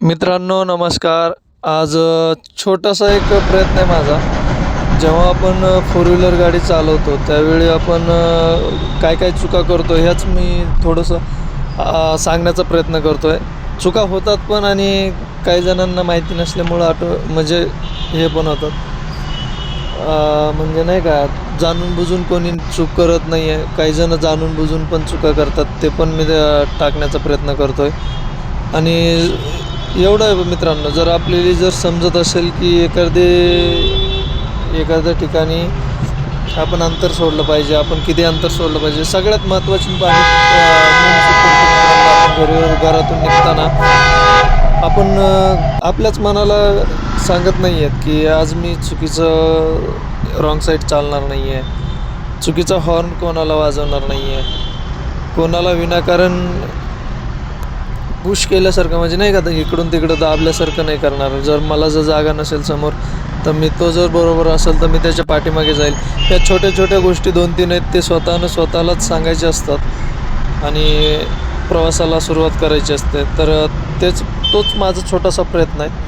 मित्रांनो नमस्कार. आज छोटासा एक प्रयत्न आहे माझा. जेव्हा आपण फोर व्हीलर गाडी चालवतो त्यावेळी आपण काय काय चुका करतो ह्याच मी थोडंसं सांगण्याचा प्रयत्न करतो आहे चुका होतात पण आणि काही जणांना माहिती नसल्यामुळं आटो म्हणजे हे पण होतात. म्हणजे नाही का जाणून बुजून कोणी चूक करत नाही आहे काही जणं जाणून बुजून पण चुका करतात ते पण मी टाकण्याचा प्रयत्न करतो आहे आणि एवढं आहे मित्रांनो जर आपल्याला जर समजत असेल की एखादे एखाद्या ठिकाणी आपण अंतर सोडलं पाहिजे आपण किती अंतर सोडलं पाहिजे सगळ्यात महत्त्वाची पाणी म्हणजे आपण घरी घरातून निघताना आपण आपल्याच मनाला सांगत नाही आहेत की आज मी चुकीचं रॉंग साईड चालणार नाही आहे चुकीचा हॉर्न कोणाला वाजवणार नाही आहे कोणाला विनाकारण पुश केल्यासारखं म्हणजे नाही का तर इकडून तिकडं दाबल्यासारखं नाही करणार. जर मला जर जागा नसेल समोर तर मी तो जर बरोबर असेल तर मी त्याच्या पाठीमागे जाईल. या छोट्या छोट्या गोष्टी दोन तीन आहेत ते स्वतःनं स्वतःलाच सांगायचे असतात आणि प्रवासाला सुरुवात करायची असते. तर तेच तोच माझा छोटासा प्रयत्न आहे.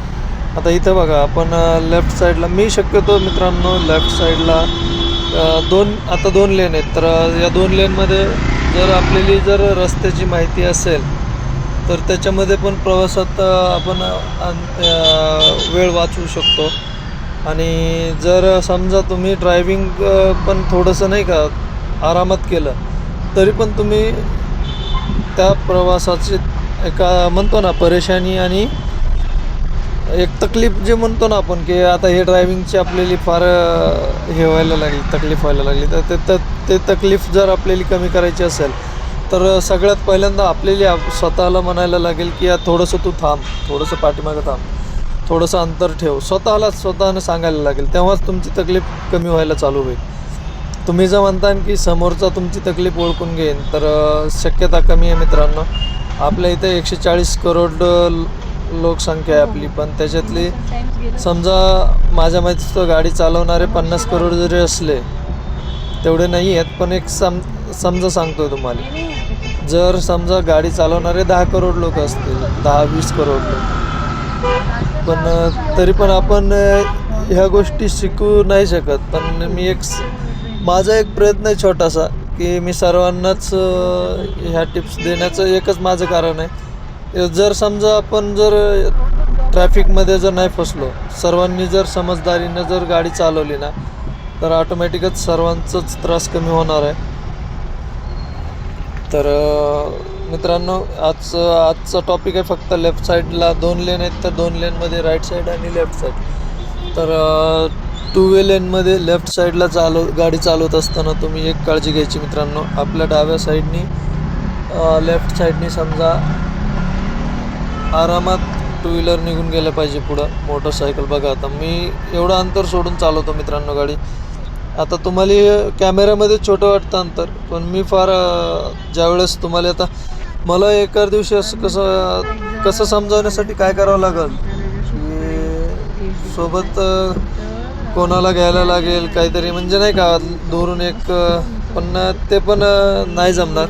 आता इथं बघा आपण लेफ्ट साईडला मी शक्यतो मित्रांनो लेफ्ट साईडला दोन आता दोन लेन आहेत. तर या दोन लेनमध्ये जर आपल्याली जर रस्त्याची माहिती असेल तर त्याच्यामध्ये पण प्रवासात आपण वेळ वाचवू शकतो. आणि जर समजा तुम्ही ड्रायविंग पण थोडंसं नाही का आरामात केलं तरी पण तुम्ही त्या प्रवासाची एका म्हणतो ना परेशानी आणि एक तकलीफ जे म्हणतो ना आपण की आता हे ड्रायव्हिंगची आपल्याला फार हे व्हायला लागली तकलीफ व्हायला लागली तर ते त ते तकलीफ जर आपल्याला कमी करायची असेल तर सगळ्यात पहिल्यांदा आपल्याला स्वतःला म्हणायला लागेल की या थोडंसं तू थांब थोडंसं पाठीमागं थांब थोडंसं अंतर ठेव. स्वतःला स्वतःनं सांगायला लागेल तेव्हाच तुमची तकलीफ कमी व्हायला चालू होईल. तुम्ही जर म्हणता की समोरचा तुमची तकलीफ ओळखून घेईन तर शक्यता कमी आहे मित्रांनो. आपल्या इथे एकशे चाळीस करोड लोकसंख्या आहे आपली पण त्याच्यातली समजा माझ्या माहितीच तो गाडी चालवणारे पन्नास करोड जरी असले तेवढे नाही आहेत पण एक सम समजा सांगतो तुम्हाला. जर समजा गाडी चालवणारे दहा करोड लोक असतील दहा वीस करोड लोक. पण तरी पण आपण ह्या गोष्टी शिकू नाही शकत. पण मी एक माझा एक प्रयत्न आहे छोटासा की मी सर्वांनाच ह्या टिप्स देण्याचं एकच माझं कारण आहे. जर समजा आपण जर ट्रॅफिकमध्ये जर नाही फसलो सर्वांनी जर समजदारीनं जर गाडी चालवली ना तर ऑटोमॅटिकच सर्वांचाच त्रास कमी होणार आहे. तर मित्रांनो आजचं आजचा टॉपिक आहे फक्त लेफ्ट साईडला दोन लेन आहेत तर दोन लेनमध्ये राईट साईड आणि लेफ्ट साईड तर टू वे लेनमध्ये लेफ्ट साईडला चालव गाडी चालवत असताना तुम्ही एक काळजी घ्यायची मित्रांनो. आपल्या डाव्या साईडनी लेफ्ट साईडनी समजा आरामात टू व्हीलर निघून गेलं पाहिजे पुढं. मोटरसायकल बघा आता. मी एवढं अंतर सोडून चालवतो मित्रांनो गाडी. आता तुम्हाला कॅमेऱ्यामध्ये छोटं वाटतं अंतर पण मी फार ज्यावेळेस तुम्हाला आता मला एका दिवशी असं कसं कसं समजावण्यासाठी काय करावं लागेल? की सोबत कोणाला घ्यायला लागेल काहीतरी म्हणजे नाही का दुरून एक पण ते पण नाही जमणार.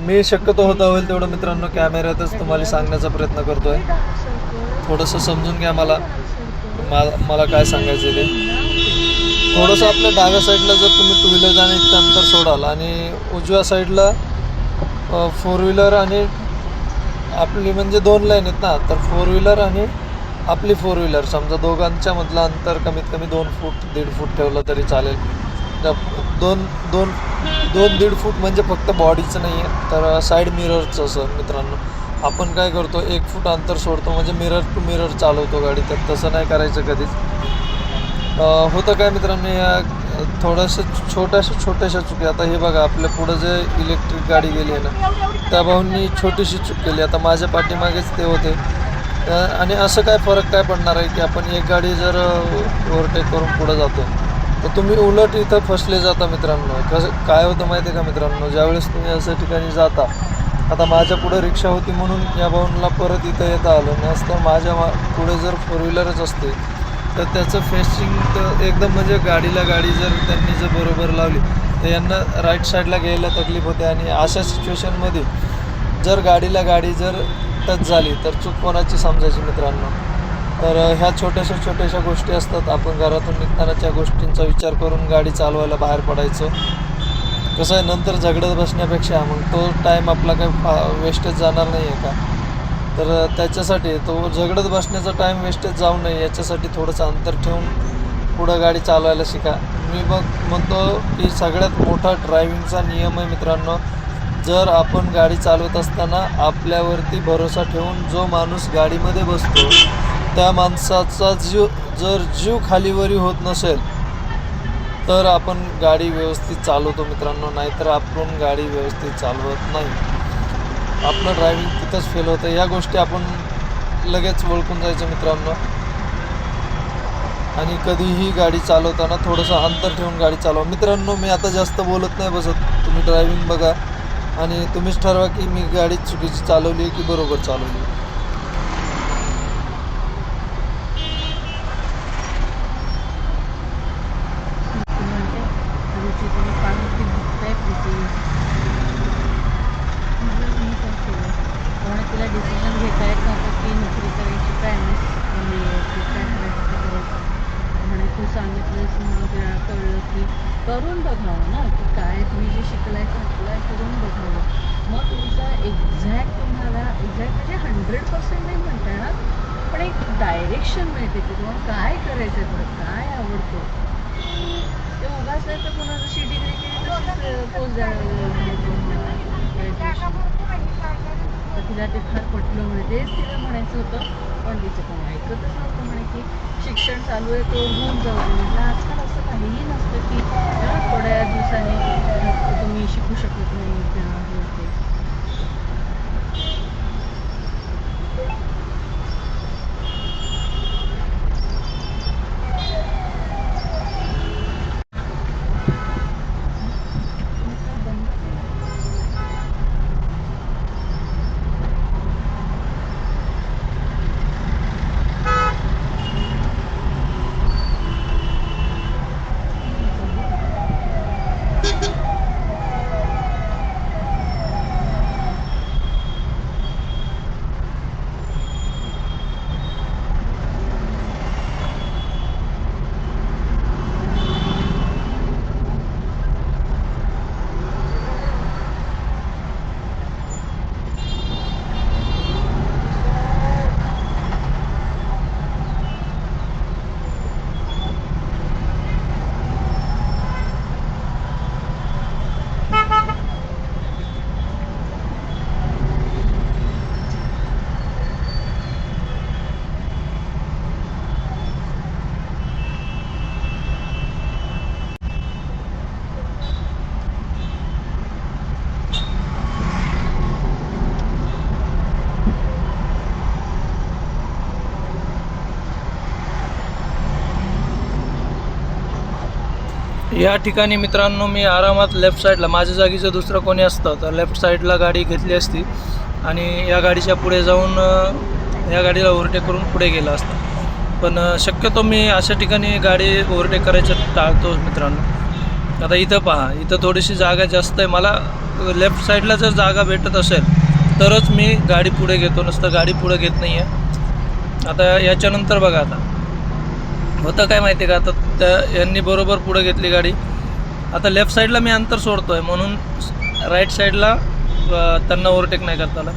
मी शक्यतो होता होईल तेवढं मित्रांनो कॅमेऱ्यातच तुम्हाला सांगण्याचा प्रयत्न करतोय. थोडंसं समजून घ्या मला. मा- मला काय सांगायचं ते. थोडंसं आपल्या डाव्या साईडला जर तुम्ही टू व्हीलर आणि इतकं अंतर सोडाल आणि उजव्या साईडला फोर व्हीलर आणि आपली म्हणजे दोन लाईन आहेत ना तर फोर व्हीलर आणि आपली फोर व्हीलर समजा दोघांच्या मधलं अंतर कमीत कमी दोन फूट दीड फूट ठेवलं तरी चालेल. त्या दोन दोन दोन दीड फूट म्हणजे फक्त बॉडीचं नाही आहे तर साईड मिररचं असं मित्रांनो. आपण काय करतो एक फूट अंतर सोडतो म्हणजे मिरर टू मिरर चालवतो गाडी. तर तसं नाही करायचं कधीच. होतं काय मित्रांनो या थोडंसं छोट्याशा छोट्याशा चुकी. आता हे बघा आपल्या पुढं जे इलेक्ट्रिक गाडी गेली आहे ना त्या भाऊंनी छोटीशी चूक केली. आता माझ्या पाठीमागेच ते होते. आणि असं काय फरक काय पडणार आहे की आपण एक गाडी जर ओव्हरटेक करून पुढं जातो तर तुम्ही उलट इथं फसले जाता मित्रांनो. कसं काय होतं माहिती आहे का मित्रांनो? ज्यावेळेस तुम्ही अशा ठिकाणी जाता आता माझ्या पुढं रिक्षा होती म्हणून या भाऊंना परत इथं येता आलं नसतं माझ्या मा पुढे जर फोर व्हीलरच असते तर त्याचं फेसिंग तर एकदम म्हणजे गाडीला गाडी जर त्यांनी जर बरोबर लावली तर यांना राईट साईडला घ्यायला तकलीफ होते. आणि अशा सिच्युएशनमध्ये जर गाडीला गाडी जर टच झाली तर चूक कोणाची समजायची मित्रांनो? तर ह्या छोट्याशा छोट्याशा गोष्टी असतात. आपण घरातून निघताना त्या गोष्टींचा विचार करून गाडी चालवायला बाहेर पडायचं. कसं आहे नंतर झगडत बसण्यापेक्षा मग तो टाईम आपला काही फा वेस्टेज जाणार नाही आहे का? तर त्याच्यासाठी तो झगडत बसण्याचा टाईम वेस्टेज जाऊ नये याच्यासाठी थोडंसं अंतर ठेवून पुढं गाडी चालवायला शिका. मी मग म्हणतो की सगळ्यात मोठा ड्रायव्हिंगचा नियम आहे मित्रांनो जर आपण गाडी चालवत असताना आपल्यावरती भरोसा ठेवून जो माणूस गाडीमध्ये बसतो त्या माणसाचा जीव जर जीव खालीवरी होत नसेल तर आपण गाडी व्यवस्थित चालवतो मित्रांनो नाहीतर आपण गाडी व्यवस्थित चालवत नाही. आपलं ड्रायव्हिंग तिथंच फेल होतं. या गोष्टी आपण लगेच ओळखून जायचं मित्रांनो. आणि कधीही गाडी चालवताना थोडंसं अंतर ठेवून गाडी चालवा. मित्रांनो मी आता जास्त बोलत नाही बसत. तुम्ही ड्रायव्हिंग बघा. आणि तुम्हीच ठरवा की मी गाडी चुकीची चालवली आहे की बरोबर चालवली म्हणते रुची तुम्ही पाणी बघताय प्रीती म्हटलं मी काय केलं कारण तिला डिसिजन घेता येत नव्हतं की नोकरी करायची काय नाही आणि ते काय करायचं ते करायचं म्हणे तू सांगितलंस म्हणून कळलं की करून बघावं ना की काय तुम्ही जे शिकलाय ते अप्लाय करून बघावं. मग तुमचा एक्झॅक्ट तुम्हाला एक्झॅक्ट म्हणजे हंड्रेड पर्सेंट नाही म्हणता येणार पण एक डायरेक्शन मिळते की तुम्हाला काय करायचं आहे तुला काय आवडतं. ते उगाच नाही तर पुन्हा जशी डिग्री केली तशीच पोच तिला ते फार पटलं म्हणे तिला म्हणायचं होतं पण तिचं कोण ऐकतच नव्हतं म्हणे की शिक्षण चालू आहे तो होऊन जाऊ. म्हणजे आजकाल असं काहीही नसतं की थोड्या दिवसांनी तुम्ही शिकू शकत नाही किंवा हे ते या ठिकाणी मित्रांनो मी आरामात लेफ्ट साईडला माझ्या जागीचं दुसरं कोणी असतं तर लेफ्ट साईडला गाडी घेतली असती. आणि या गाडीच्या पुढे जाऊन या गाडीला ओव्हरटेक करून पुढे गेला असतं. पण शक्यतो मी अशा ठिकाणी गाडी ओव्हरटेक करायचं टाळतो मित्रांनो. आता इथं पहा इथं थोडीशी जागा जास्त आहे. मला लेफ्ट साईडला जर जागा भेटत असेल तरच मी गाडी पुढे घेतो. नसतं गाडी पुढे घेत नाही आहे आता याच्यानंतर बघा आता. होतं काय माहिती आहे का? आता त्या यांनी बरोबर पुढं घेतली गाडी. आता लेफ्ट साईडला मी अंतर सोडतो आहे म्हणून राईट साईडला त्यांना ओव्हरटेक नाही करता आला.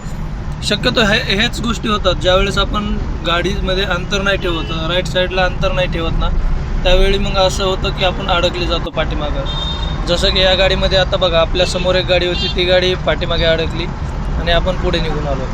शक्यतो हे हेच गोष्टी होतात. ज्यावेळेस आपण गाडीमध्ये अंतर नाही ठेवत राईट साईडला अंतर नाही ठेवत ना त्यावेळी मग असं होतं की आपण अडकले जातो पाठीमागं. जसं की या गाडीमध्ये आता बघा आपल्यासमोर एक गाडी होती. ती गाडी पाठीमागे अडकली आणि आपण पुढे निघून आलो.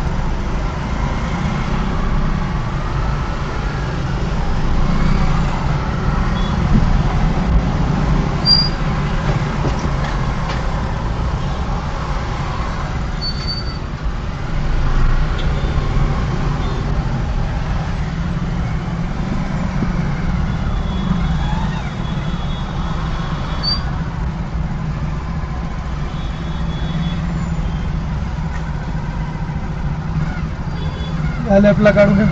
लेफ्टला काढून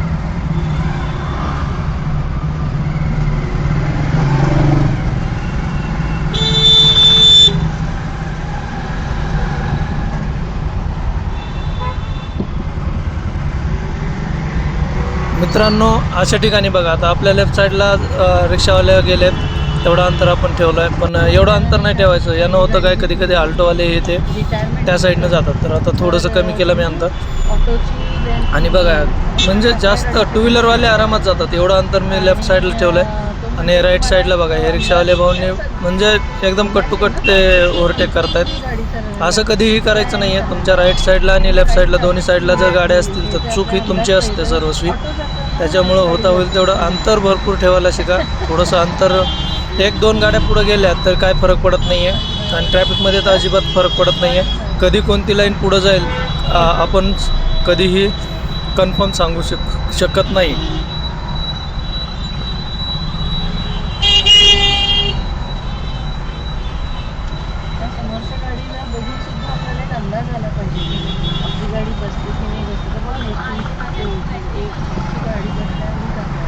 मित्रांनो अशा ठिकाणी बघा आता आपल्या लेफ्ट साईडला रिक्षावाले गेलेत. तेवढं अंतर आपण ठेवलं आहे पण एवढं अंतर नाही ठेवायचं. यानं होतं काय कधी कधी आल्टोवाले हे ते रिटायरमेंट त्या साईडनं जातात. तर आता थोडंसं कमी केलं मी अंतर. आणि बघा म्हणजे जास्त टू व्हीलरवाले आरामात जातात. एवढं अंतर मी लेफ्ट साईडला ठेवलं आहे आणि राईट साईडला बघा हे रिक्षावाले भाऊनी म्हणजे एकदम कट टू कट ते ओव्हरटेक करतायत. असं कधीही करायचं नाही आहे तुमच्या राईट साईडला आणि लेफ्ट साईडला दोन्ही साईडला जर गाड्या असतील तर चूक ही तुमची असते सर्वस्वी. त्याच्यामुळं होता होईल तेवढं अंतर भरपूर ठेवायला शिका. थोडंसं अंतर एक दोन गाड्या पुढे गेल्या तर काय फरक पडत नाही आहे आणि ट्रॅफिकमध्ये तर अजिबात फरक पडत नाही आहे कधी कोणती लाईन पुढं जाईल आपण कधीही कन्फर्म सांगू शक शकत नाही. त्या समोरच्या गाडीला बघून पाहिजे. गाडी बसते की नाही बसते. तर बघा एक गाडी बसते आणि जाते.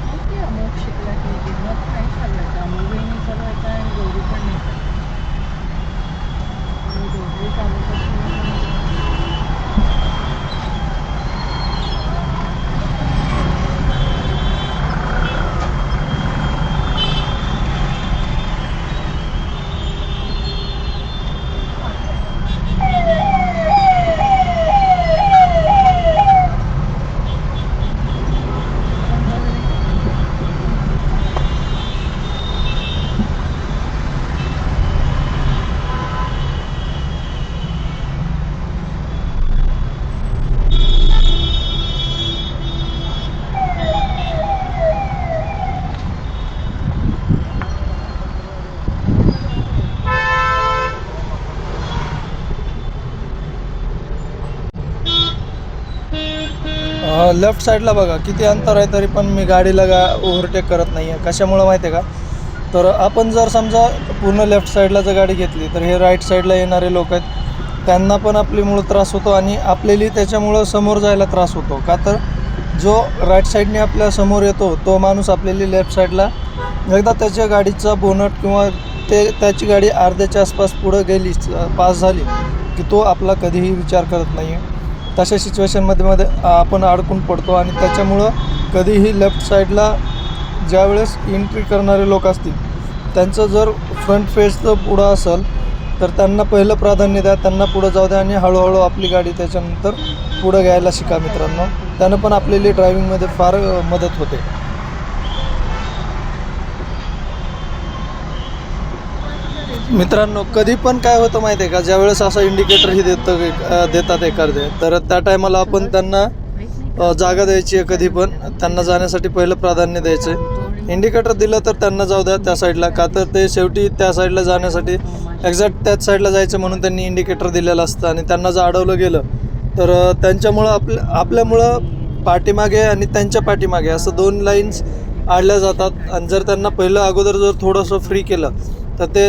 माहिती आहे अमोल शिकला की किंमत नाही चालवायचं अमोलही नाही चालवायचा आणि गौरी पण नाही चालवायचा आणि दोघंही चालवत असताना लेफ्ट साईडला बघा किती अंतर आहे तरी पण मी गाडीला गा ओव्हरटेक करत नाही आहे कशामुळं माहिती आहे का? तर आपण जर समजा पूर्ण लेफ्ट साईडला जर गाडी घेतली तर हे राईट साईडला येणारे लोक आहेत. त्यांना पण आपलीमुळं त्रास होतो आणि आपल्याली त्याच्यामुळं समोर जायला त्रास होतो. का तर जो राईट साईडने आपल्यासमोर येतो तो माणूस आपल्याली लेफ्ट साईडला एकदा त्याच्या गाडीचा बोनट किंवा ते त्याची गाडी अर्ध्याच्या आसपास पुढं गेली पास झाली की तो आपला कधीही विचार करत नाही आहे तशा सिच्युएशनमध्ये मध्ये आपण अडकून पडतो आणि त्याच्यामुळं कधीही लेफ्ट साईडला ज्यावेळेस एंट्री करणारे लोक असतील त्यांचं जर फ्रंट फेसचं पुढं असेल तर त्यांना पहिलं प्राधान्य द्या त्यांना पुढं जाऊ द्या आणि हळूहळू आपली गाडी त्याच्यानंतर पुढं घ्यायला शिका मित्रांनो. त्यानं पण आपल्याला ड्रायव्हिंगमध्ये फार मदत होते. मित्रांनो कधी पण काय होतं माहिती आहे का? ज्यावेळेस असं इंडिकेटर ही देतं देतात एखादे तर त्या टायमाला आपण त्यांना जागा द्यायची आहे कधी पण. त्यांना जाण्यासाठी पहिलं प्राधान्य द्यायचं आहे इंडिकेटर दिलं तर त्यांना जाऊ द्या त्या साईडला का तर ते शेवटी त्या साईडला जाण्यासाठी एक्झॅक्ट त्याच साईडला जायचं म्हणून त्यांनी इंडिकेटर दिलेलं असतं आणि त्यांना जर अडवलं गेलं तर त्यांच्यामुळं आपल्या आपल्यामुळं पाठीमागे आणि त्यांच्या पाठीमागे असं दोन लाईन्स आडल्या जातात. आणि जर त्यांना पहिलं अगोदर जर थोडंसं फ्री केलं तर ते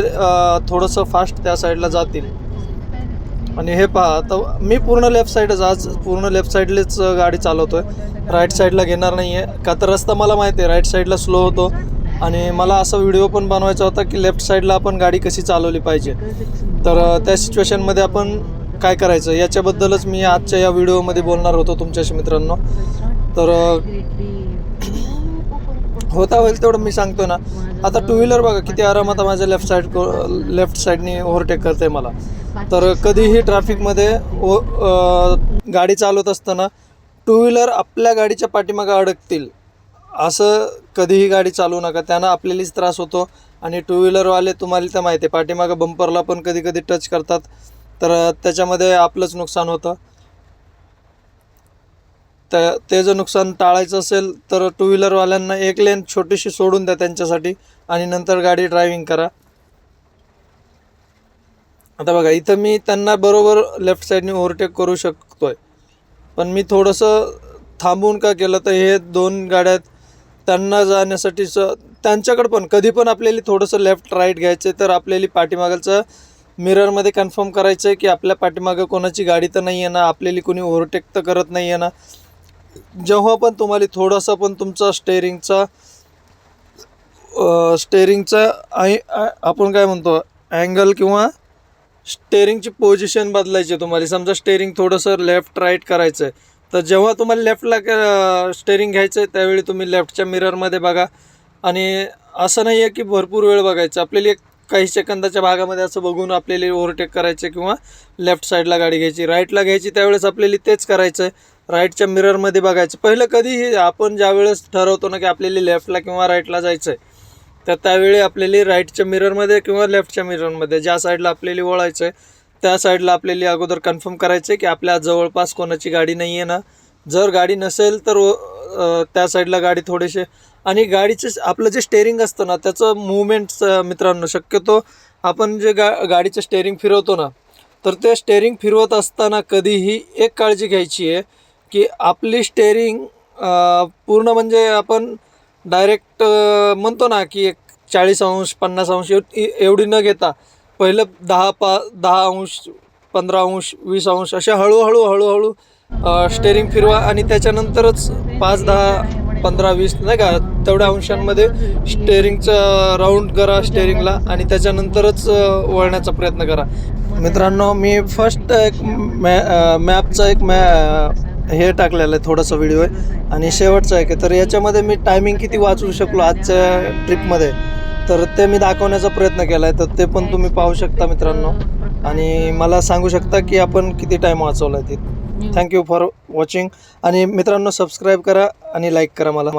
थोडंसं फास्ट त्या साईडला जातील. आणि हे पहा तर मी पूर्ण लेफ्ट साईडच आज पूर्ण लेफ्ट साईडलेच गाडी चालवतो आहे राईट साईडला घेणार नाही आहे का तर रस्ता मला माहिती आहे राईट साईडला स्लो होतो. आणि मला असा व्हिडिओ पण बनवायचा होता की लेफ्ट साईडला आपण गाडी कशी चालवली पाहिजे. तर त्या सिच्युएशनमध्ये आपण काय करायचं? याच्याबद्दलच मी आजच्या या व्हिडिओमध्ये बोलणार होतो तुमच्याशी मित्रांनो. तर होता होईल तेवढं मी सांगतो ना. आता टू व्हीलर बघा किती आरामात माझ्या लेफ्ट साईड लेफ्ट साईडनी ओव्हरटेक करते मला. तर कधीही ट्रॅफिकमध्ये ओ गाडी चालवत असताना टू व्हीलर आपल्या गाडीच्या पाठीमागं अडकतील. असं कधीही गाडी चालवू नका. त्यानं आपल्यालाच त्रास होतो. आणि टू व्हीलरवाले तुम्हाला तर माहिती आहे पाठीमागं बंपरला पण कधी कधी टच करतात. तर त्याच्यामध्ये आपलंच नुकसान होतं. त्या ते जर नुकसान टाळायचं असेल तर टू व्हीलरवाल्यांना एक लेन छोटीशी सोडून द्या त्यांच्यासाठी आणि नंतर गाडी ड्रायव्हिंग करा. आता बघा इथं मी त्यांना बरोबर लेफ्ट साईडने ओव्हरटेक करू शकतो आहे पण मी थोडंसं थांबून का केलं तर हे दोन गाड्या त्यांना जाण्यासाठीचं त्यांच्याकडं पण कधी पण आपल्याला थोडंसं लेफ्ट राईट घ्यायचं आहे तर आपल्याला पाठीमागचं मिररमध्ये कन्फर्म करायचं आहे की आपल्या पाठीमागं कोणाची गाडी तर नाही आहे ना आपल्याला कोणी ओव्हरटेक तर करत नाही आहे ना. जेव्हा पण तुम्हाला थोडासा पण तुमचा स्टेअरिंगचा स्टेअरिंगचा आणि आपण काय म्हणतो अँगल किंवा स्टेअरिंगची पोझिशन बदलायची तुम्हाला. समजा स्टेअरिंग थोडंसं लेफ्ट राईट करायचं आहे तर जेव्हा तुम्हाला लेफ्टला स्टेअरिंग घ्यायचं आहे त्यावेळी तुम्ही लेफ्टच्या मिररमध्ये बघा. आणि असं नाही आहे की भरपूर वेळ बघायचं. आपल्याला एक काही सेकंदाच्या भागामध्ये असं बघून आपल्याला ओव्हरटेक करायचं किंवा लेफ्ट साईडला गाडी घ्यायची राईटला घ्यायची त्यावेळेस आपल्याला तेच करायचं आहे राईटच्या मिररमध्ये बघायचं. पहिलं कधीही आपण ज्यावेळेस ठरवतो ना की आपल्याला लेफ्टला किंवा राईटला जायचं आहे तर त्यावेळी आपल्याला राईटच्या मिररमध्ये किंवा लेफ्टच्या मिररमध्ये ज्या साईडला आपल्याला वळायचं आहे त्या साईडला आपल्याला अगोदर कन्फर्म करायचं आहे की आपल्या जवळपास कोणाची गाडी नाही आहे ना. जर गाडी नसेल तर त्या साईडला गाडी थोडेसे आणि गाडीचे आपलं जे स्टेअरिंग असतं ना त्याचं मुवमेंट मित्रांनो शक्यतो आपण जे गा गाडीचं स्टेअरिंग फिरवतो ना तर ते स्टेअरिंग फिरवत असताना कधीही एक काळजी घ्यायची आहे की आपली स्टेअरिंग पूर्ण म्हणजे आपण डायरेक्ट म्हणतो ना की एक चाळीस अंश पन्नास अंश एवढी न घेता पहिलं दहा पा दहा अंश पंधरा अंश वीस अंश अशा हळूहळू हळूहळू स्टेअरिंग फिरवा आणि त्याच्यानंतरच पाच दहा पंधरा वीस नाही का तेवढ्या अंशांमध्ये स्टेअरिंगचं राऊंड करा स्टेअरिंगला आणि त्याच्यानंतरच वळण्याचा प्रयत्न करा. मित्रांनो मी फर्स्ट एक मॅ मॅपचा एक मॅ हे टाकलेलं आहे थोडासा व्हिडिओ आहे. आणि शेवटचा आहे तर याच्यामध्ये मी टायमिंग किती वाचवू शकलो आजच्या ट्रिपमध्ये तर ते मी दाखवण्याचा प्रयत्न केला आहे तर ते पण तुम्ही पाहू शकता मित्रांनो. आणि मला सांगू शकता की आपण किती टाईम वाचवला आहे ते थँक्यू फॉर वॉचिंग आणि मित्रांनो सबस्क्राईब करा आणि लाईक करा मला.